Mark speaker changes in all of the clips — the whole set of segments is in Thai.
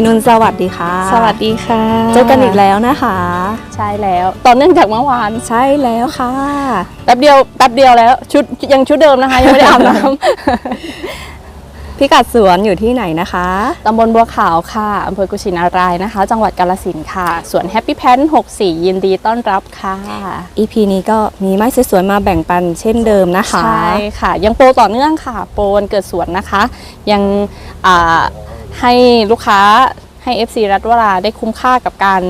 Speaker 1: พี่นุ่นสวัสดีค่ะ
Speaker 2: สวัสดีค่ะ
Speaker 1: เจอกันอีกแล้วนะคะ
Speaker 2: ใช่แล้วต่อเนื่องจากเมื่อวาน
Speaker 1: ใช่แล้วค่ะ
Speaker 2: แป๊บเดียวแป๊บเดียวแล้วชุดยังชุดเดิมนะคะยังไม่ได้อาบน้
Speaker 1: พิกัดสวนอยู่ที่ไหนนะคะำ
Speaker 2: ตำบลบัวขาวค่ะอำเภอกุชินารายนะคะ จังหวัดกาลสินธุ์ค่ะสวนแฮปปี้แพน64 ยินดีต้อนรับค่ะ
Speaker 1: EP นี้ก็มีไม้สวยๆมาแบ่งปันเช่นเดิมนะคะ
Speaker 2: ใช่ค่ะ ยังโปรต่อเนื่องค่ะ โปรวันเกิดสวนนะคะ ยังอ่า ให้ลูกค้าให้ FC รัตวราได้คุ้มค่ากับการ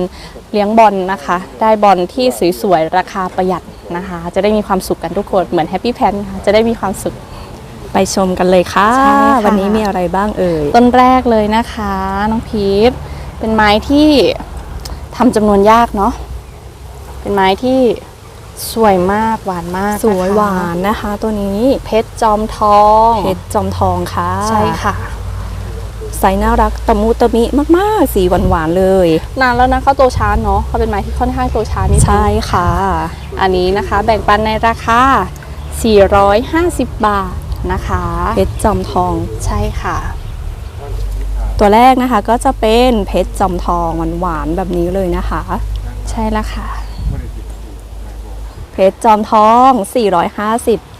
Speaker 2: เลี้ยงบอลนะคะ ได้บอลที่สวยๆ ราคาประหยัดนะคะ จะได้มีความสุขกันทุกคนเหมือนแฮปปี้แพนค่ะจะได้มีความสุข
Speaker 1: ไปชมกันเลยค่ะ
Speaker 2: ใช่ค่ะ
Speaker 1: วันนี้มีอะไรบ้างเอ่ย
Speaker 2: ต้นแรกเลยนะคะ น้องพีทเป็นไม้ที่ทำจำนวนยากเนาะเป็นไม้ที่สวยมากหวานมากนะคะ
Speaker 1: สวยหวานนะคะ ตัวนี้
Speaker 2: เพชรจอมทอง
Speaker 1: เพชรจอมทองค่ะ
Speaker 2: ใช่ค่ะ
Speaker 1: ไซส์น่ารักตะมุตะมิมากๆ สีหวานๆเลย
Speaker 2: นานแล้วนะเขาโตช้าเนาะเขาเป็นไม้ที่ค่อนข้างโตช้านิดนึง
Speaker 1: ใช่ค่ะ
Speaker 2: อันนี้นะคะแบ่งปันในราคา 450 บาทนะคะ
Speaker 1: เพชรจอมทอง
Speaker 2: ใช่ค่ะ
Speaker 1: ตัวแรกนะคะก็จะเป็นเพชรจอมทองหวานๆแบบนี้เลยนะคะ
Speaker 2: ใช่แล้วค่ะ
Speaker 1: เพชรจอมทอง 450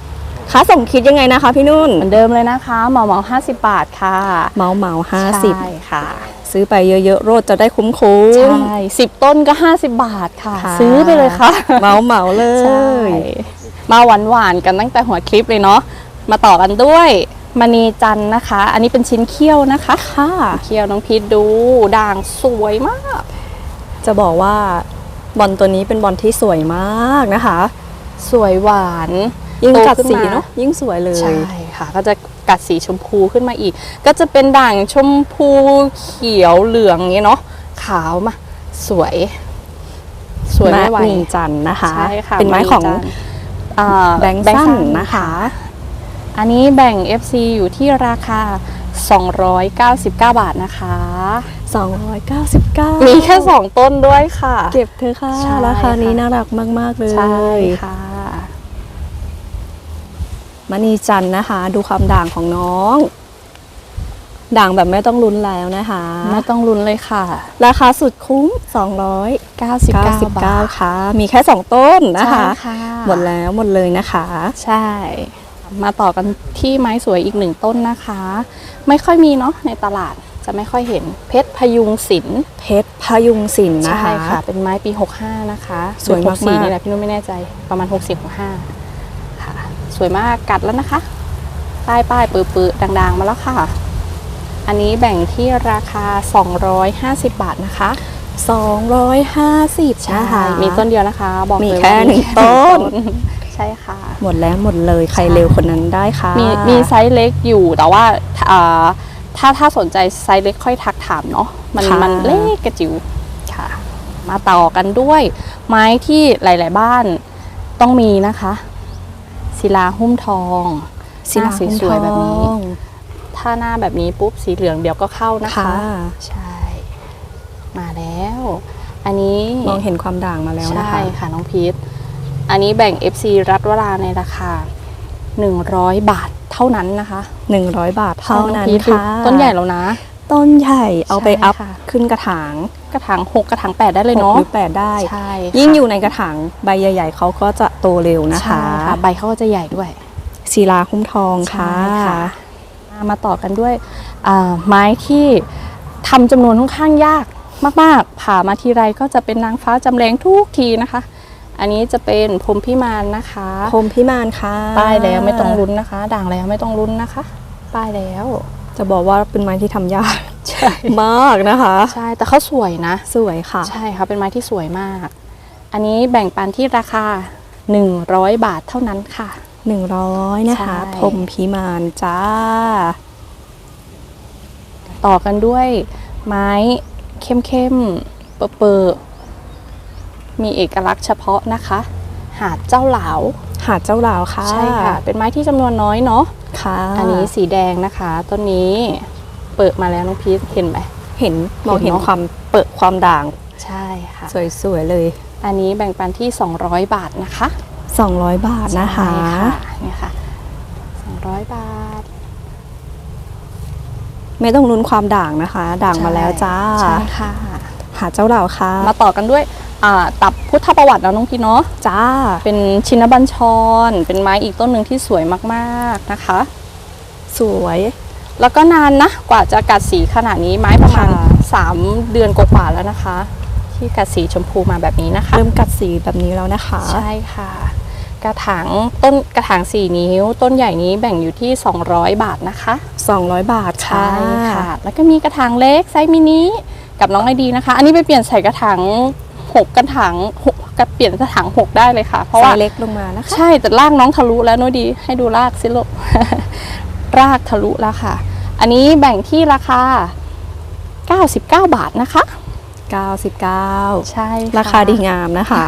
Speaker 1: ค่าส่งคิดยังไงนะคะพี่นุ่น
Speaker 2: เหมือนเดิมเลยนะคะเหมาเหมา50 บาทค่ะ
Speaker 1: เมาเมาห้าสิบ
Speaker 2: ใช่ค่ะ
Speaker 1: ซื้อไปเยอะๆโรดจะได้คุ้มคุ้
Speaker 2: ใช
Speaker 1: ม่
Speaker 2: สิบต้นก็ 50 บาทค่ะ
Speaker 1: ค่ะ
Speaker 2: ซื้อไปเลยค่ะ
Speaker 1: เมาเมาๆเล
Speaker 2: ใช่
Speaker 1: ย
Speaker 2: มาหวานหวานๆกันตั้งแต่หัวคลิปเลยเนาะมาต่อกันด้วยมณีจันทร์นะคะ อันนี้เป็นชิ้นเขี้ยวนะคะ
Speaker 1: ค่ะ
Speaker 2: เขี้ยวน้องพีทดูด่างสวยมาก
Speaker 1: จะบอกว่าบอลตัวนี้เป็นบอลที่สวยมากนะคะ
Speaker 2: สวยหวาน
Speaker 1: ยิ่ง
Speaker 2: โต
Speaker 1: กัด
Speaker 2: ขึ้น
Speaker 1: สี
Speaker 2: มา
Speaker 1: เนาะยิ่งสวยเลย
Speaker 2: ใช่ค่ะ ก็จะกัดสีชมพูขึ้นมาอีก ก็จะเป็นด่างชมพูเขียวเหลืองอย่างเงี้ยเนาะขาวมาสวย สวยไม่ไหว
Speaker 1: มะนีจันทร์นะคะ
Speaker 2: ใช่ค่ะ
Speaker 1: เป็นไม้ของ
Speaker 2: จันทร์อ่า
Speaker 1: แบงค์สั้นนะคะ
Speaker 2: อันนี้แบ่ง FC อยู่ที่ราคา 299 บาทนะคะ
Speaker 1: 299
Speaker 2: มีแค่ 2 ต้นด้วยค่ะ
Speaker 1: เก็บเธอะค่ะ
Speaker 2: ใช่
Speaker 1: ราคานี้
Speaker 2: ค่ะ
Speaker 1: น่ารักมาก ๆ เลย
Speaker 2: ใช่ค่ะ
Speaker 1: มณีจันทร์นะคะ ดูความด่างของน้อง ด่างแบบไม่ต้องลุ้นแล้วนะคะ
Speaker 2: ไม่ต้องลุ้นเลยค่ะ
Speaker 1: ราคาสุดคุ้ม
Speaker 2: 99 บาท
Speaker 1: 299ค่ะ มีแค่ 2 ต้นนะคะ
Speaker 2: ใช่ค่ะ
Speaker 1: หมดแล้วหมดเลยนะคะ
Speaker 2: ใช่ มาต่อกันที่ไม้สวยอีกหนึ่งต้นนะคะ ไม่ค่อยมีเนาะในตลาดจะไม่ค่อยเห็นเพชรพยุงศิลป์
Speaker 1: เพชรพยุงศิลป์นะ
Speaker 2: ใช่
Speaker 1: คะ
Speaker 2: ค่ะ เป็นไม้ปี 65 นะคะ
Speaker 1: สวยมากๆ
Speaker 2: หรือ64นี่แหละพี่นุ่นไม่แน่ใจประมาณ60 65ค่ะ สวยมากกัดแล้วนะคะ ป้ายป้ายปื้อปื้อดังๆ มาแล้วค่ะ อันนี้แบ่งที่ราคา 250 บาทนะคะ
Speaker 1: 250นะคะ
Speaker 2: มีต้นเดียวนะคะ บอก
Speaker 1: มี
Speaker 2: เลย
Speaker 1: แค่
Speaker 2: ว่า
Speaker 1: หนึ่ง
Speaker 2: แค่
Speaker 1: ต้น
Speaker 2: ใช่ค่ะ
Speaker 1: หมดแล้วหมดเลยใครเร็วคนนั้นได้ค่ะ
Speaker 2: มีมีไซส์เล็กอยู่แต่ว่าอ่าถ้าถ้าสนใจไซส์เล็กค่อยทักถามเนาะมัน
Speaker 1: ค่ะ
Speaker 2: มันเล็กกระจิ๋วค่ะ มาต่อกันด้วย ไม้ที่หลาย ๆ บ้านต้องมีนะคะ ศิลาหุ้มทอง
Speaker 1: ศิลา
Speaker 2: หน้
Speaker 1: หุ้ม
Speaker 2: สวยๆแบบนี้
Speaker 1: ทอง
Speaker 2: ถ้าหน้าแบบนี้ปุ๊บสีเหลืองเดี๋ยวก็เข้านะคะ
Speaker 1: ค่ะ
Speaker 2: ใช่ มาแล้ว อันนี้
Speaker 1: มองเห็นความด่างมาแล้วนะ
Speaker 2: ใช่
Speaker 1: คะ
Speaker 2: ค่ะน้องพีทอันนี้แบ่ง FC รัฐวราในราคา 100 บาทเท่านั้นนะคะ
Speaker 1: 100 บาทเท่านั้น
Speaker 2: องพีทดู
Speaker 1: ค่ะ
Speaker 2: ต้นใหญ่แล้วนะ
Speaker 1: ต้นใหญ่เอาไป
Speaker 2: ใช่
Speaker 1: อัพ
Speaker 2: ค่ะ
Speaker 1: ขึ้นกระถาง
Speaker 2: กระถาง 6 กระถาง 8 ได้เลย
Speaker 1: หก
Speaker 2: เนาะ
Speaker 1: หรือแปดได้
Speaker 2: ใช่
Speaker 1: ยิ่ง
Speaker 2: ค่ะ
Speaker 1: อยู่ในกระถางใบใหญ่ ๆเขาก็จะ โตเร็วนะคะ
Speaker 2: ใช่ค่ะใบเขาก็จะใหญ่ด้วย
Speaker 1: ศิลาคุ้มทองค่ะ
Speaker 2: ใช่ค่ะมาต่อกันด้วยอ่าไม้ที่ทำจำนวนค่อนข้างยากมากๆ ผ่ามาทีไรก็จะเป็นนางฟ้าจำแรงทุกทีนะคะ อันนี้จะเป็นพรหมพิมานนะคะ
Speaker 1: พรหมพิมานค่ะ
Speaker 2: ป้ายแล้วไม่ต้องลุ้นนะคะ ด่างแล้วไม่ต้องลุ้นนะคะ ป้ายแล้ว
Speaker 1: จะบอกว่าเป็นไม้ที่ทำยาก
Speaker 2: ใช่
Speaker 1: มากนะคะ
Speaker 2: ใช่ แต่เขาสวยนะ
Speaker 1: สวยค่ะ
Speaker 2: ใช่ค่ะเป็นไม้ที่สวยมาก อันนี้แบ่งปันที่ราคา 100 บาทเท่านั้นค่ะ
Speaker 1: 100 นะคะ
Speaker 2: ใช่
Speaker 1: พรหมพิมานจ้า
Speaker 2: ต่อกันด้วยไม้เข้มๆเปอๆมีเอกลักษณ์เฉพาะนะคะ หาดเจ้าเหลา
Speaker 1: หาดเจ้าหลาวค่ะ
Speaker 2: ใช่ค่ะ เป็นไม้ที่จำนวนน้อยเนาะ
Speaker 1: ค่ะ
Speaker 2: อันนี้สีแดงนะคะ ต้นนี้เปิดมาแล้วน้องพีทเห็นไหม
Speaker 1: เห็นมองเห็น
Speaker 2: เห็นเนอะ
Speaker 1: ความเปิดความด่าง
Speaker 2: ใช่ค่ะ
Speaker 1: สวยๆเลย
Speaker 2: อันนี้แบ่งปันที่ 200 บาทนะคะ
Speaker 1: 200 บาทนะคะ
Speaker 2: ใช่ค่ะเนี่ยค่ะ200 บาท
Speaker 1: ไม่ต้องลุ้นความด่างนะคะ ด่างมาแล้วจ้า
Speaker 2: ใช่ค่ะ
Speaker 1: หาเจ้าเหล่าค่ะ
Speaker 2: มาต่อกันด้วยอ่าตับพุทธประวัติแล้วน้องพี่เนาะ
Speaker 1: จ้า
Speaker 2: เป็นชินบัญชร เป็นไม้อีกต้นหนึ่งที่สวยมากๆนะคะ
Speaker 1: สวย
Speaker 2: แล้วก็นานนะ กว่าจะกัดสีขนาดนี้ไม้ประมาณ
Speaker 1: ค่ะ
Speaker 2: 3เดือนกว่าๆแล้วนะคะ ที่กัดสีชมพูมาแบบนี้นะคะ
Speaker 1: เริ่มกัดสีแบบนี้แล้วนะคะ
Speaker 2: ใช่ค่ะ กระถางต้นกระถาง 4 นิ้ว ต้นใหญ่นี้แบ่งอยู่ที่ 200 บาทนะคะ
Speaker 1: 200 บาทค่ะ
Speaker 2: ใช่ค่ะ แล้วก็มีกระถางเล็กไซส์มินิกับน้องไอดีนะคะ อันนี้ไปเปลี่ยนใส่กระถาง6กระถางหกกระเปลี่ยนกระถาง6ได้เลยค่ะ เพราะ
Speaker 1: ไซ
Speaker 2: ว่า
Speaker 1: ส์เล็กลงมานะคะ
Speaker 2: ใช่แต่รากน้องทะลุแล้วนุ้ยดี ให้ดูรากสิลูกรากทะลุแล้วค่ะ อันนี้แบ่งที่ราคา 99 บาทนะคะ
Speaker 1: 99
Speaker 2: ใช่ะ
Speaker 1: ราคาดีงามนะคะ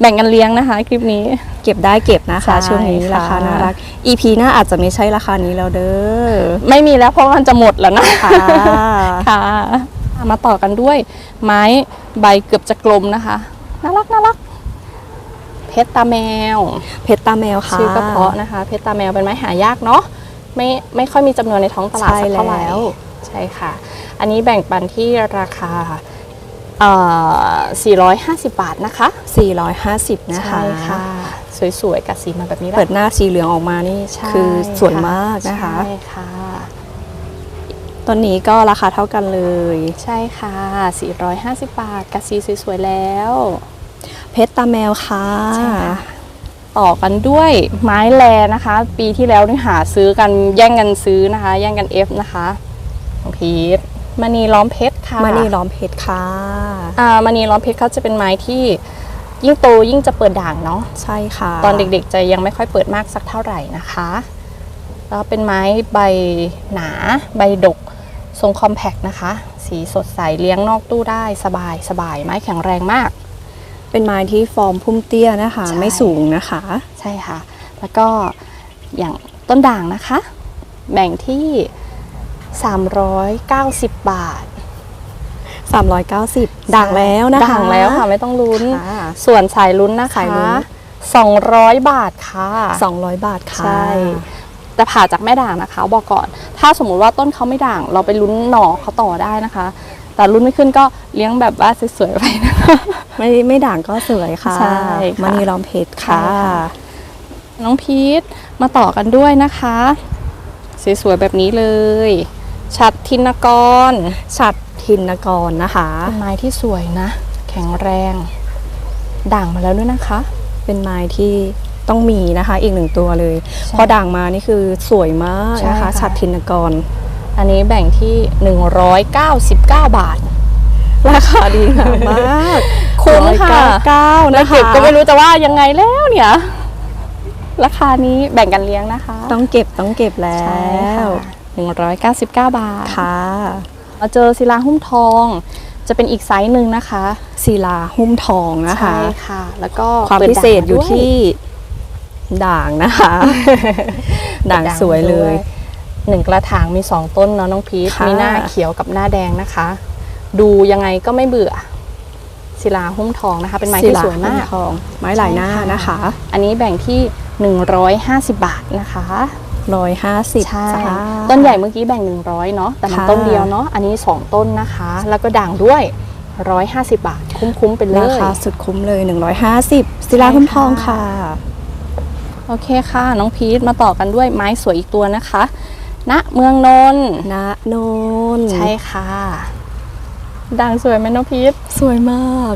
Speaker 2: แบ่งกันเลี้ยงนะคะ คลิปนี้
Speaker 1: เก็บได้เก็บนะคะ
Speaker 2: ใช่
Speaker 1: ช่วงนี้
Speaker 2: ค่ะ
Speaker 1: ราคาน่ารัก EP หน้าอาจจะไม่ใช่ราคานี้แล้วเด้อ
Speaker 2: ไม่มีแล้วเพราะมันจะหมดแล้วนะ
Speaker 1: ค่ะ
Speaker 2: ค่ะมาต่อกันด้วยไม้ใบเกือบจะกลมนะคะน่ารักน่ารักเพชรตาแมว
Speaker 1: เพชรตาแมวค่ะ
Speaker 2: ชื่อก็เพราะนะคะ เพชรตาแมวเป็นไม้หายากเนาะไม่ไม่ค่อยมีจำนวนในท้องตลาด
Speaker 1: ใช่
Speaker 2: สักเท่าไหร่
Speaker 1: แล้ว
Speaker 2: ใช่ค่ะ อันนี้แบ่งปันที่ราคาเอ่อ 450 บาทนะคะ
Speaker 1: 450 นะคะ
Speaker 2: ใช่ค่ะ สวยๆกับสีมาแบบนี้แหละ
Speaker 1: เปิดหน้าสีเหลืองออกมานี่
Speaker 2: ใช่
Speaker 1: คือสวยมากนะคะ
Speaker 2: ใช่ค่ะ
Speaker 1: ต้นนี้ก็ราคาเท่ากันเลย
Speaker 2: ใช่ค่ะ 450 บาทกับสีสวยๆแล้ว
Speaker 1: เพชรตาแมวค่ะ
Speaker 2: ใช่ค่ะต่อกันด้วยไม้แลนะคะ ปีที่แล้วนี่หาซื้อกันแย่งกันซื้อนะคะ แย่งกันเอฟนะคะน้องพีท มณีล้อมเพชรค่ะ
Speaker 1: มานี่ล้อมเพชรค่ะ
Speaker 2: อ่ามณีล้อมเพชรเขาจะเป็นไม้ที่ยิ่งโตยิ่งจะเปิดด่างเนาะ
Speaker 1: ใช่ค่ะ
Speaker 2: ตอนเด็กๆจะยังไม่ค่อยเปิดมากสักเท่าไหร่นะคะแล้วเป็นไม้ใบหนา ใบดก ทรงคอมแพคนะคะ สีสดใสเลี้ยงนอกตู้ได้สบายสบายไม้แข็งแรงมาก
Speaker 1: เป็นไม้ที่ฟอร์มพุ่มเตี้ยนะคะ
Speaker 2: ใช่
Speaker 1: ไม่สูงนะคะ
Speaker 2: ใช่ค่ะ แล้วก็อย่างต้นด่างนะคะ แบ่งที่ 390 บาท
Speaker 1: 390ด่างแล้วนะคะ
Speaker 2: ด่างแล้วค่ะไม่ต้องลุ้น
Speaker 1: ค่ะ
Speaker 2: ส่วนสายลุ้นนะ
Speaker 1: สาย
Speaker 2: คะ
Speaker 1: ลุ้น
Speaker 2: 200 บาทค่ะ
Speaker 1: 200 บาทค่ะ
Speaker 2: ใช่แต่ผ่าจากแม่ด่างนะคะ บอกก่อน ถ้าสมมุติว่าต้นเขาไม่ด่าง เราไปลุ้นหน่อเขาต่อได้นะคะ แต่ลุ้นไม่ขึ้นก็เลี้ยงแบบว่าสวยๆไปนะคะ
Speaker 1: ไม่ไม่ด่างก็สวยค่ะ
Speaker 2: ใช่ค่ะ
Speaker 1: มานีล้อมเพชรค่ะ
Speaker 2: ใช่ค่ะ น้องพีทมาต่อกันด้วยนะคะสวยๆแบบนี้เลย ชัดทินกร
Speaker 1: ฉัดทินกรนะคะ
Speaker 2: เป็นไม้ที่สวยนะ แข็งแรง ด่างมาแล้วด้วยนะคะ
Speaker 1: เป็นไม้ที่ต้องมีนะคะ อีกหนึ่งตัวเลย
Speaker 2: ใช่
Speaker 1: พอด่างมานี่คือสวยมาก
Speaker 2: ใช่
Speaker 1: นะคะ
Speaker 2: ค่ะ
Speaker 1: ฉัดทินกร
Speaker 2: อันนี้แบ่งที่ 199 บาท
Speaker 1: ราคาดีงามมาก
Speaker 2: คุ้มค่ะ
Speaker 1: เก้า
Speaker 2: ไม่
Speaker 1: นะคะ
Speaker 2: เก็บก็ไม่รู้จะว่ายังไงแล้วเนี่ยราคานี้แบ่งกันเลี้ยงนะคะ
Speaker 1: ต้องเก็บต้องเก็บแล้
Speaker 2: ใช่
Speaker 1: ว
Speaker 2: ค่ะ 199 บาท
Speaker 1: ค่ะ
Speaker 2: มาเจอศิลาหุ้มทอง จะเป็นอีกไซส์หนึ่งนะคะ
Speaker 1: ศิลาหุ้มทองนะคะ
Speaker 2: ใช่ค่ะ แล้วก็
Speaker 1: ความ
Speaker 2: ปิด
Speaker 1: พิเศษอยู่
Speaker 2: ด่างมาด้ว
Speaker 1: ที่ด่างนะคะ ด่างสวยเลย
Speaker 2: หนึ่งกระถางมีสองต้นเนาะน้องพีท
Speaker 1: ค่ะ
Speaker 2: มีหน้าเขียวกับหน้าแดงนะคะ ดูยังไงก็ไม่เบื่อศิลาหุ้มทองนะคะ เป็นไม้ที่สวยมาก
Speaker 1: ศิลหุ้ทองไม้หลายหน้านะคะ
Speaker 2: อันนี้แบ่งที่ 150 บาทนะคะ
Speaker 1: ร้อยห้าสิบ
Speaker 2: ใช่
Speaker 1: จ้า
Speaker 2: ต้นใหญ่เมื่อกี้แบ่ง 100เนาะแต่มัน
Speaker 1: ค่ะ
Speaker 2: ต้นเดียวเนาะอันนี้ 2 ต้นนะคะ แล้วก็ด่างด้วย 150 บาท คุ้มๆไปเล
Speaker 1: รายคาสุดคุ้มเลย 150ศิลาหุ้มทองค่ะ
Speaker 2: โอเคค่ะ น้องพีทมาต่อกันด้วยไม้สวยอีกตัวนะคะณเมืองนนท์
Speaker 1: ณโนน
Speaker 2: ใช่ค่ะ ด่างสวยไหมน้องพีท
Speaker 1: สวยมาก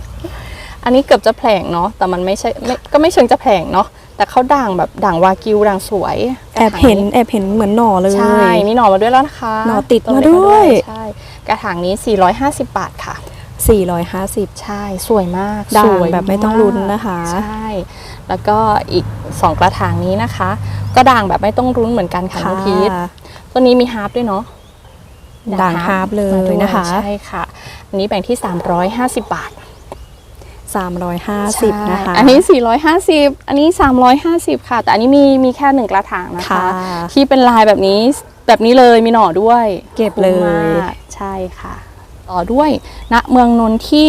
Speaker 2: อันนี้เกือบจะแผลงเนาะแต่มันไม่ใช่ไม่ก็ไม่เชิงจะแผลงเนาะ แต่เขาด่างแบบด่างวากิวด่างสวย
Speaker 1: แอบเห็นแอบเห็นเหมือนหน่อเลย
Speaker 2: ใช่มีหน่อมาด้วยแล้วนะคะ
Speaker 1: หน่อติด
Speaker 2: ต้น
Speaker 1: มา
Speaker 2: เล็ก
Speaker 1: ด้วย
Speaker 2: ใช่กระถางนี้ 450 บาทค่ะ
Speaker 1: 450
Speaker 2: ใช่ สวยมาก
Speaker 1: ด่าง
Speaker 2: สวย
Speaker 1: แบบไม่ต้องลุ้นนะคะ
Speaker 2: ใช่แล้วก็อีก 2 กระถางนี้นะคะ ก็ด่างแบบไม่ต้องรุ้นเหมือนกันค่ะน้องพีทตัวนี้มีฮาร์ปด้วยเนาะ
Speaker 1: ด่างฮาร์ปเล
Speaker 2: มายด้วย
Speaker 1: นะคะ
Speaker 2: ใช่ค่ะอันนี้แบ่งที่ 350 บาท
Speaker 1: 350 นะคะ
Speaker 2: อันนี้ 450 อันนี้ 350 ค่ะ แต่อันนี้มีมีแค่หนึ่งกระถางนะคะ
Speaker 1: ค่ะ
Speaker 2: ที่เป็นลายแบบนี้แบบนี้เลยมีหน่อด้วย
Speaker 1: เก็บเลย
Speaker 2: คุ้มมากใช่ค่ะ ต่อด้วยณเมืองนนท์ที่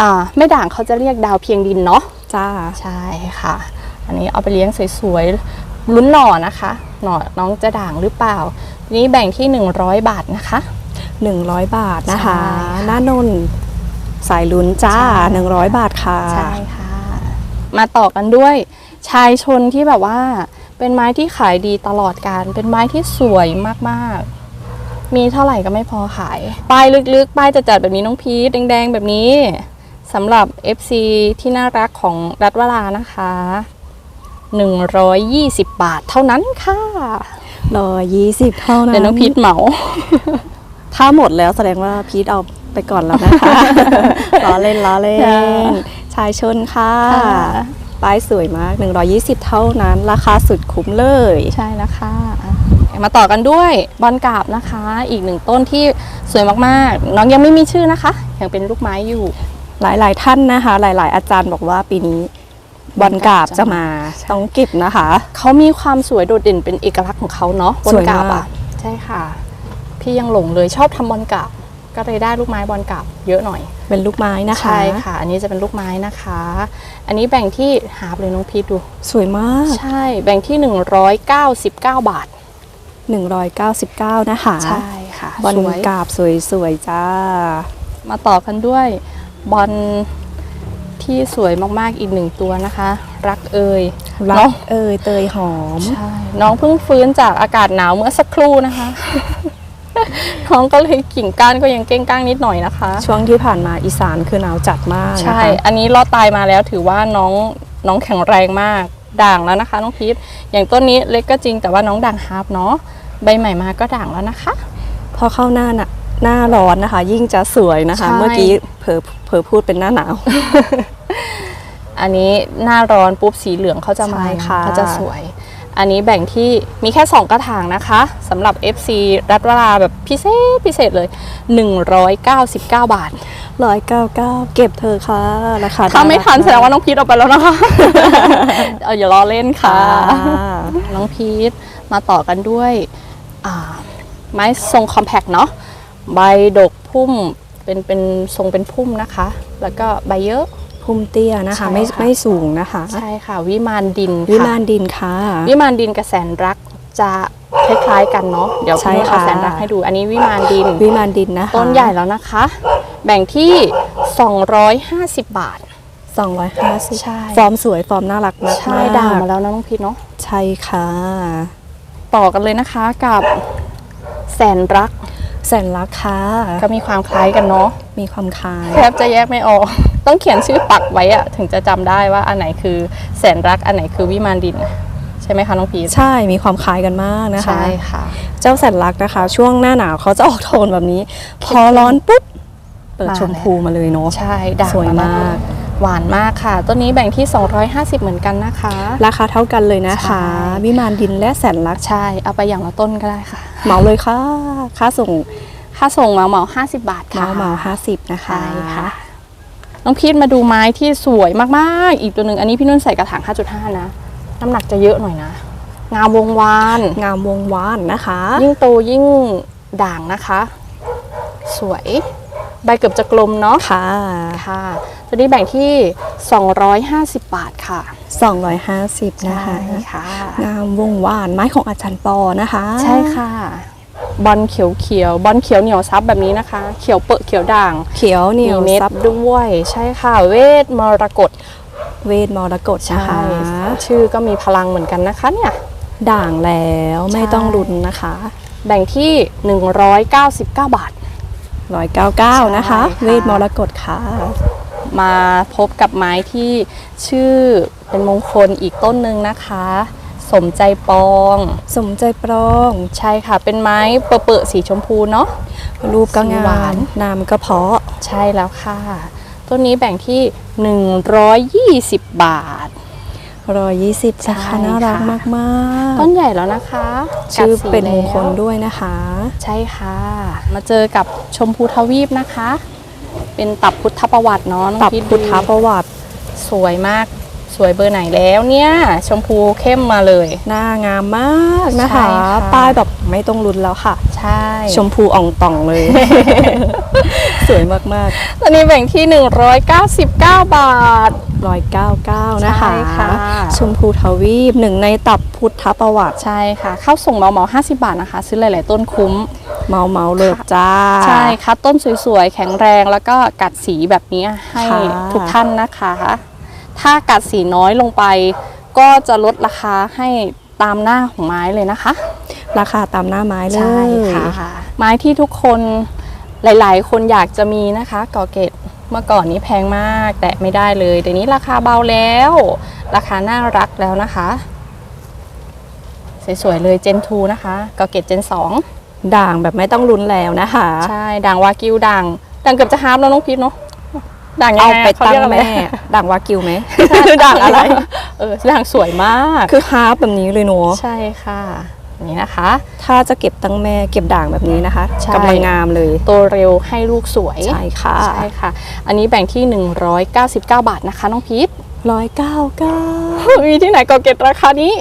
Speaker 2: อ่าไม่ด่างเขาจะเรียกดาวเพียงดินเนาะ
Speaker 1: จ้า
Speaker 2: ใช่ค่ะ อันนี้เอาไปเลี้ยงสวยๆลุ้นหน่อนะคะ หน่อน้องจะด่างหรือเปล่า นี่แบ่งที่ 100 บาทนะคะ
Speaker 1: 100 บาทนะคะ
Speaker 2: ใช่ค่ะ
Speaker 1: หน้านนท์ สายลุ้นจ้า
Speaker 2: ใช่
Speaker 1: 100 บาทค่ะ
Speaker 2: ใช่ค่ะ มาต่อกันด้วย ชายชนที่แบบว่าเป็นไม้ที่ขายดีตลอดการ เป็นไม้ที่สวยมากๆ มีเท่าไหร่ก็ไม่พอขาย ป้ายลึกๆ ป้ายจะจัดแบบนี้น้องพีทแดงๆ แบบนี้สำหรับ FC ที่น่ารักของรัฐวรานะคะ 120 บาทเท่านั้นค่ะ
Speaker 1: ร้อยยี่สิบเท่านั้น
Speaker 2: เดี๋ยวน้องพีทเหมา
Speaker 1: ถ้าหมดแล้วแสดงว่าพีทเอา ไปก่อนแล้วนะคะล้อเล่นล้อเล่
Speaker 2: ค่ะ
Speaker 1: นชายชนค่ะ
Speaker 2: ค่ะ
Speaker 1: ป้ายสวยมาก 120 เท่านั้น ราคาสุดคุ้มเลย
Speaker 2: ใช่แล้วค่ะ มาต่อกันด้วยบอลกราบนะคะ อีกหนึ่งต้นที่สวยมากๆ น้องยังไม่มีชื่อนะคะ ยังเป็นลูกไม้อยู่
Speaker 1: หลายๆท่านนะคะ หลาย ๆ อาจารย์บอกว่าปีนี้บอลกาบจะมาต้องเก็บนะคะ
Speaker 2: เขามีความสวยโดดเด่นเป็นเอกลักษณ์ของเขาเนาะบอ
Speaker 1: ส
Speaker 2: ล
Speaker 1: วย
Speaker 2: กราบ
Speaker 1: มา
Speaker 2: อะ
Speaker 1: ก
Speaker 2: ใช่ค่ะ พี่ยังหลงเลยชอบทำบอลกราบ ก็เลยได้ลูกไม้บอลกราบเยอะหน่อย
Speaker 1: เป็นลูกไม้นะคะ
Speaker 2: ใช่ค่ะ อันนี้จะเป็นลูกไม้นะคะ อันนี้แบ่งที่หาบเลยน้องพีทดู
Speaker 1: สวยมาก
Speaker 2: ใช่ แบ่งที่ 199 บาท
Speaker 1: 199 นะคะ
Speaker 2: ใช่ค่ะ
Speaker 1: บอล
Speaker 2: สวย
Speaker 1: กาบสวยๆจ้า
Speaker 2: มาต่อกันด้วยบอลที่สวยมากๆอีกหนึ่งตัวนะคะ รักเอ่ย
Speaker 1: รั
Speaker 2: เนาะ
Speaker 1: กเอ่ยเตยหอม
Speaker 2: ใช่ น้องเพิ่งฟื้นจากอากาศหนาวเมื่อสักครู่นะคะ น้องก็เลยกิ่งก้านก็ยังเก้งก้างนิดหน่อยนะคะ
Speaker 1: ช่วงที่ผ่านมาอีสานคือหนาวจัดมากนะ
Speaker 2: ใช่
Speaker 1: คะ
Speaker 2: อันนี้รอดตายมาแล้วถือว่าน้องน้องแข็งแรงมากด่างแล้วนะคะน้องพีทอย่างต้นนี้เล็กก็จริงแต่ว่าน้องด่างฮาร์ปเนาะใบใหม่มาก็ด่างแล้วนะคะ
Speaker 1: พอเข้าหน้าน่ะหน้าร้อนนะคะ ยิ่งจะสวยนะคะ
Speaker 2: ใช่
Speaker 1: เมื่อกี้เผลอเผลอพูดเป็นหน้าหนาว
Speaker 2: อันนี้หน้าร้อนปุ๊บสีเหลืองเขาจะมา
Speaker 1: ใช่ค่ะ
Speaker 2: เขาจะสวย อันนี้แบ่งที่มีแค่ 2 กระถางนะคะสำหรับ FC รัฐวราแบบพิเศษพิเศษเลย 199 บาท
Speaker 1: ร้อยเก้าเก้าเก็บเธอะค่ะราคา
Speaker 2: ถ้าไม่ทัน
Speaker 1: รัก
Speaker 2: แสดงว่าน้องพีทเอาไปแล้วนะคะ เอออย่าล้อเล่นค่ะ
Speaker 1: ค่ะ
Speaker 2: น้องพีทมาต่อกันด้วยอ่าไม้ทรงคอมแพกเนาะใบดกพุ่มเป็นเป็นทรงเป็นพุ่มนะคะ แล้วก็ใบเยอะ
Speaker 1: พุ่มเตี้ยนะคะ
Speaker 2: ใช่
Speaker 1: ไม่
Speaker 2: ค่ะ
Speaker 1: ไม่สูงนะคะ
Speaker 2: ใช่ค่ะ วิมานดิน
Speaker 1: วิ
Speaker 2: ค่ะ
Speaker 1: มานดินค่ะ
Speaker 2: วิมานดินกับแสนรักจะคล้ายๆกันเนาะเดี๋ยว
Speaker 1: ใช่
Speaker 2: พี่นุ่นเอา
Speaker 1: ค่ะ
Speaker 2: แสนรักให้ดู อันนี้วิมานดิน
Speaker 1: วิมานดินนะคะ
Speaker 2: ต้นใหญ่แล้วนะคะ แบ่งที่ 250 บาท
Speaker 1: 250
Speaker 2: ใช่
Speaker 1: ฟอร์มสวยฟอร์มน่ารักมาก
Speaker 2: ใช่ด่างมาแล้วนะน้องพีทเนาะ
Speaker 1: ใช่ค่ะ
Speaker 2: ต่อกันเลยนะคะกับแสนรัก
Speaker 1: แสนรักค่ะ
Speaker 2: ก็มีความคล้ายกันเนาะ
Speaker 1: มีความคล้าย
Speaker 2: แทบจะแยกไม่ออก ต้องเขียนชื่อปักไว้อะถึงจะจำได้ว่าอันไหนคือแสนรักอันไหนคือวิมานดิน ใช่ไหมคะน้องพีช
Speaker 1: ใช่มีความคล้ายกันมากนะคะ
Speaker 2: ใช่ค่ะ
Speaker 1: เจ้าแสนรักนะคะ ช่วงหน้าหนาวเขาจะออกโทนแบบนี้ พอร้อนปุ๊บเปิด
Speaker 2: มา
Speaker 1: ชมพูมาเลยเนาะ
Speaker 2: ใช่ด่าง
Speaker 1: สวยมาก
Speaker 2: หวานมากค่ะต้นนี้แบ่งที่ 250 เหมือนกันนะคะ
Speaker 1: ราคาเท่ากันเลยนะคะ
Speaker 2: ใช่
Speaker 1: วิมานดินและแสนรัก
Speaker 2: ใช่เอาไปอย่างละต้นก็ได้ค่ะ
Speaker 1: เหมาเลยค่ะค่าส่ง
Speaker 2: ค่าส่งเหมาเหมา50 บาท
Speaker 1: เห
Speaker 2: ค่ะ
Speaker 1: มาเหมาห้าสิบนะคะ
Speaker 2: ใช่ค่ะน้องพีทมาดูไม้ที่สวยมากๆ อีกตัวหนึ่งอันนี้พี่นุ่นใส่กระถาง 5.5 นะ น้ำหนักจะเยอะหน่อยนะ งามวงวาน
Speaker 1: งามวงวานนะคะ
Speaker 2: ยิ่งโตยิ่งด่างนะคะ สวย ใบเกือบจะกลมเนาะ
Speaker 1: ค่ะ
Speaker 2: ค่ะตัวนี้แบ่งที่ 250 บาทค่ะ
Speaker 1: 250 นะคะ
Speaker 2: ค่ะ
Speaker 1: งามวงวานไม้ของอาจารย์ปอนะคะ
Speaker 2: ใช่ค่ะ บอลเขียวเขียวๆบอลเขียวเหนียวซับแบบนี้นะคะ เขียวเปอะเขียวด่าง
Speaker 1: เขียวเหนียว
Speaker 2: มีเม็ด
Speaker 1: ซับ
Speaker 2: ด้วยใช่ค่ะ เวทมรกต
Speaker 1: เวทมรกตนะคะ
Speaker 2: ชื่อก็มีพลังเหมือนกันนะคะเนี่ย
Speaker 1: ด่างแล้วไม่
Speaker 2: ใช่
Speaker 1: ต้องรุนนะคะ
Speaker 2: แบ่งที่ 199 บาท
Speaker 1: 199 นะคะ
Speaker 2: ใช่ค่ะ
Speaker 1: เวทมรกตค่ะ
Speaker 2: มาพบกับไม้ที่ชื่อเป็นมงคลอีกต้นหนึ่งนะคะ สมใจปอง
Speaker 1: สมใจปรอง
Speaker 2: ใช่ค่ะ เป็นไม้เปอะๆสีชมพูเนาะ
Speaker 1: รูปก็
Speaker 2: สี
Speaker 1: งา
Speaker 2: หวาน
Speaker 1: นนามก็เพราะ
Speaker 2: ใช่แล้วค่ะ ต้นนี้แบ่งที่ 120 บาท
Speaker 1: 120ราคา
Speaker 2: ใช่
Speaker 1: น่ารัก
Speaker 2: ค่ะ
Speaker 1: มาก
Speaker 2: ต้นใหญ่แล้วนะคะ
Speaker 1: ๆชื่อ
Speaker 2: กัดสี
Speaker 1: เป็นมงคล
Speaker 2: แล้ว
Speaker 1: ด้วยนะคะ
Speaker 2: ใช่ค่ะ มาเจอกับชมพูทวีปนะคะ เป็นตับพุทธประวัติเนาะน้อง
Speaker 1: ตับ
Speaker 2: พีท
Speaker 1: พุทธ
Speaker 2: ดู
Speaker 1: ประวัติ
Speaker 2: สวยมากสวยเบอร์ไหนแล้วเนี่ย ชมพูเข้มมาเลย
Speaker 1: หน้างามมากนะคะ
Speaker 2: ใช่ค่ะ
Speaker 1: ป้ายแบบไม่ต้องรุนแล้วค่ะ
Speaker 2: ใช่
Speaker 1: ชมพูอ่องต่องเลย
Speaker 2: ส
Speaker 1: สวยมาก
Speaker 2: ตัวนี้แบ่งที่ 199 บาท
Speaker 1: ๆ199 นะคะ
Speaker 2: ใช่ค่ะ
Speaker 1: ชมพูทวีปหนึ่งในตับพุทธประวัติ
Speaker 2: ใช่ค่ะ เข้าส่งเหมาเหมา50 บาทนะคะ ซื้อหลาย ๆ ต้นคุ้ม
Speaker 1: เมาเมาๆเลิศจ้า
Speaker 2: ใช่ค่ะ ต้นสวย ๆ แข็งแรงแล้วก็กัดสีแบบนี้ให้
Speaker 1: ค่ะ
Speaker 2: ทุกท่านนะคะ ถ้ากัดสีน้อยลงไป ก็จะลดราคาให้ตามหน้าของไม้เลยนะคะ
Speaker 1: ราคาตามหน้าไม้เลย
Speaker 2: ใช่ค่ะ ไม้ที่ทุกคน หลายๆ คนอยากจะมีนะคะกอเกตเมื่อก่อนนี้แพงมาก แต่ไม่ได้เลยเดี๋ยวนี้ราคาเบาแล้ว ราคาน่ารักแล้วนะคะ สวยๆเลยเจน2นะคะกอเกตเจน2
Speaker 1: ด่างแบบไม่ต้องลุ้นแล้วนะคะ
Speaker 2: ใช่ ด่างวากิวด่างด่างเกือบจะฮาร์ฟแล้วน้องพีทเนาะด่างยัง
Speaker 1: เอา
Speaker 2: ไง
Speaker 1: ไป
Speaker 2: เขา
Speaker 1: ตั้ง
Speaker 2: เรียกอะไร
Speaker 1: แม่ ด่างวากิวไหม
Speaker 2: ด่างอะไร เออด่างสวยมาก
Speaker 1: คือฮาร์ปแบบนี้เลยเนาะ
Speaker 2: ใช่ค่ะ นี่นะคะ
Speaker 1: ถ้าจะเก็บตั้งแม่เก็บด่างแบบนี้นะคะ
Speaker 2: ใช่
Speaker 1: กำลังงามเลย
Speaker 2: โตเร็วให้ลูกสวย
Speaker 1: ใช่ค่ะ
Speaker 2: ใช่ค่ะ อันนี้แบ่งที่ 199 บาทนะคะน้องพีท
Speaker 1: ร้อยเก้าเก้า
Speaker 2: มีที่ไหนก็เก็ตราคานี้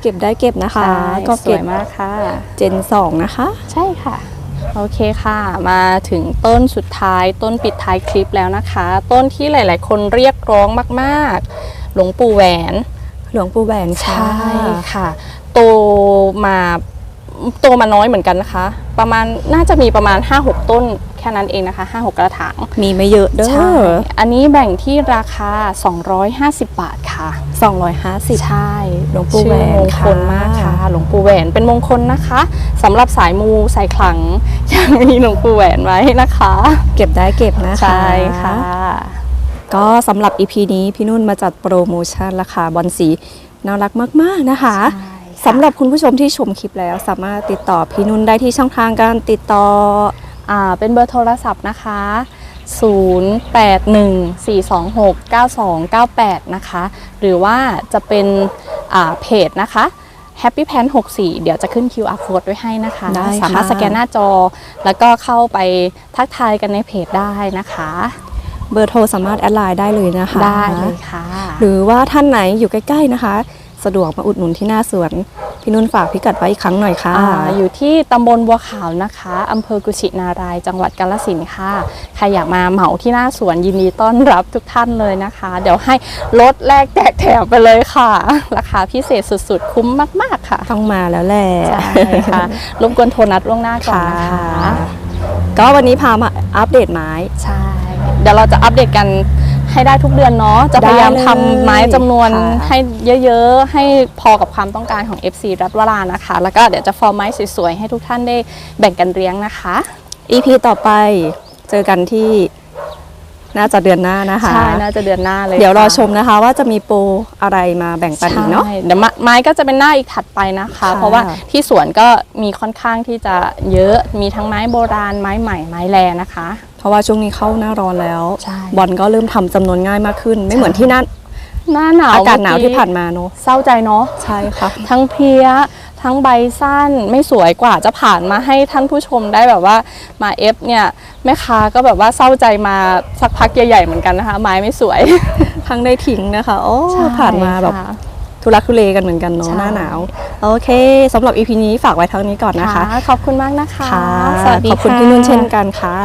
Speaker 1: เก็บได้เก็บนะคะ ก็
Speaker 2: ส
Speaker 1: เก็
Speaker 2: ว
Speaker 1: บ
Speaker 2: ยมากค่ะ
Speaker 1: เจนสองนะคะ
Speaker 2: ใช่ค่ะ โอเคค่ะ มาถึงต้นสุดท้ายต้นปิดท้ายคลิปแล้วนะคะ ต้นที่หลาย ๆ คนเรียกร้องมาก ๆ หลวงปู่แหวน
Speaker 1: หลวงปู่แหวนค่ะ
Speaker 2: ใช่ค่ะโตมาโตมาน้อยเหมือนกันนะคะ ประมาณน่าจะมีประมาณ 5-6 ต้นแค่นั้นเองนะคะ 5-6 กระถาง
Speaker 1: มีไม่เยอะเด้
Speaker 2: ใช่
Speaker 1: อ
Speaker 2: อันนี้แบ่งที่ราคา 250 บาทค่ะ
Speaker 1: สองร้อยห้าสิบ
Speaker 2: ใช่
Speaker 1: หลวงปู่แหวน
Speaker 2: ชื่อมงคล
Speaker 1: ค่ะ
Speaker 2: มากค่ะ หลวงปู่แหวนเป็นมงคลนะคะสำหรับสายมูสายขลังยังมีหลวงปู่แหวนไว้นะคะ
Speaker 1: เก็บได้เก็บนะคะ
Speaker 2: ใช่ค่ะ
Speaker 1: ก็สำหรับ EP นี้พี่นุ่นมาจัดโปรโมชั่นราคาบอลสีน่ารักมาก ๆ นะคะ
Speaker 2: ใช่ค่ะ
Speaker 1: สำหรับคุณผู้ชมที่ชมคลิปแล้ว สามารถติดต่อพี่นุ่นได้ที่ช่องทางการติดต่อ
Speaker 2: อ่าเป็นเบอร์โทรศัพท์นะคะ 0814269298 นะคะ หรือว่าจะเป็นอ่าเพจนะคะ Happy Pan 64 เดี๋ยวจะขึ้น QR code ไว้ให้นะคะ
Speaker 1: ได้ค่ะ
Speaker 2: สามารถสแกนหน้าจอ แล้วก็เข้าไปทักทายกันในเพจได้นะคะ
Speaker 1: เบอร์โทรสามารถแอดไลน์ได้เลยนะคะ
Speaker 2: ได้เลยค่ะ
Speaker 1: หรือว่าท่านไหนอยู่ใกล้ ๆ นะคะ สะดวกมาอุดหนุนที่หน้าสวน พี่นุ่นฝากพิกัดไว้อีกครั้งหน่อยค่ะ
Speaker 2: อ่าอยู่ที่ตำบลบัวขาวนะคะอำเภอกุชินาราย จังหวัดกาฬสินธุ์ค่ะ ใครอยากมาเหมาที่หน้าสวนยินดีต้อนรับทุกท่านเลยนะคะ เดี๋ยวให้ลดแลกแจกแถมไปเลยค่ะ ราคาพิเศษสุดๆ คุ้มมากๆค่ะ
Speaker 1: ต้องมาแล้วแหละ
Speaker 2: ใช่ค่ะรบกวนโทรนัดล่วงหน้าก่อน
Speaker 1: ค่ะ
Speaker 2: นะคะ
Speaker 1: ก็วันนี้พามาอัปเดตไม้
Speaker 2: ใช่เดี๋ยวเราจะอัปเดตกัน ให้ได้ทุกเดือนเนาะจะพยายาม
Speaker 1: ได้เลย
Speaker 2: ทำไม้จำนวน
Speaker 1: ค่ะ
Speaker 2: ให้เยอะๆ ให้พอกับความต้องการของ FC รัฐวรานะคะ แล้วก็เดี๋ยวจะฟอร์มไม้สวยๆ ให้ทุกท่านได้แบ่งกันเลี้ยงนะคะ
Speaker 1: EP ต่อไปเจอกันที่น่าจะเดือนหน้านะคะ
Speaker 2: ใช่ น่าจะเดือนหน้าเลย
Speaker 1: เดี๋ยวรอ
Speaker 2: ค่ะ
Speaker 1: ชมนะคะว่าจะมีโปรอะไรมาแบ่งปันอีกเนาะ
Speaker 2: ใช่เดี๋ยวไม้ไม้ก็จะเป็นหน้าอีกถัดไปนะคะ
Speaker 1: ค่ะ
Speaker 2: เพราะว่าที่สวนก็มีค่อนข้างที่จะเยอะมีทั้งไม้โบราณไม้ใหม่ไม้แรนะคะ
Speaker 1: เพราะว่าช่วงนี้เข้าหน้าร้อนแล้ว
Speaker 2: ใช่
Speaker 1: บอลก็เริ่มทำจำนวนง่ายมากขึ้น ไม่เหมือนที่นั่น
Speaker 2: หน้าหนาว
Speaker 1: อากาศหนาว
Speaker 2: เมื่
Speaker 1: ที่ผ่านมาเนาะ
Speaker 2: เศร้าใจเนาะ
Speaker 1: ใช่ค่ะ
Speaker 2: ทั้งเพลียทั้งใบสั้นไม่สวยกว่าจะผ่านมาให้ท่านผู้ชมได้แบบว่ามาเอฟเนี่ยแม่ค้าก็แบบว่าเศร้าใจมาสักพักใหญ่ๆเหมือนกันนะคะ ไม้ไม่สวย
Speaker 1: ทั้งได้ทิ้งนะคะโอ้ผ่านมาแบบ
Speaker 2: ค่ะ
Speaker 1: ทุลักทุเลกันเหมือนกันเนาะ
Speaker 2: ใช่
Speaker 1: หน้าหนาวโอเคสำหรับ EP นี้ฝากไว้เท่านี้ก่อนนะคะ
Speaker 2: ขอบคุณมากนะคะ
Speaker 1: ค่ะ
Speaker 2: สวัสดี
Speaker 1: ขอบคุณะพี่นุ่นเช่นกันค่ะ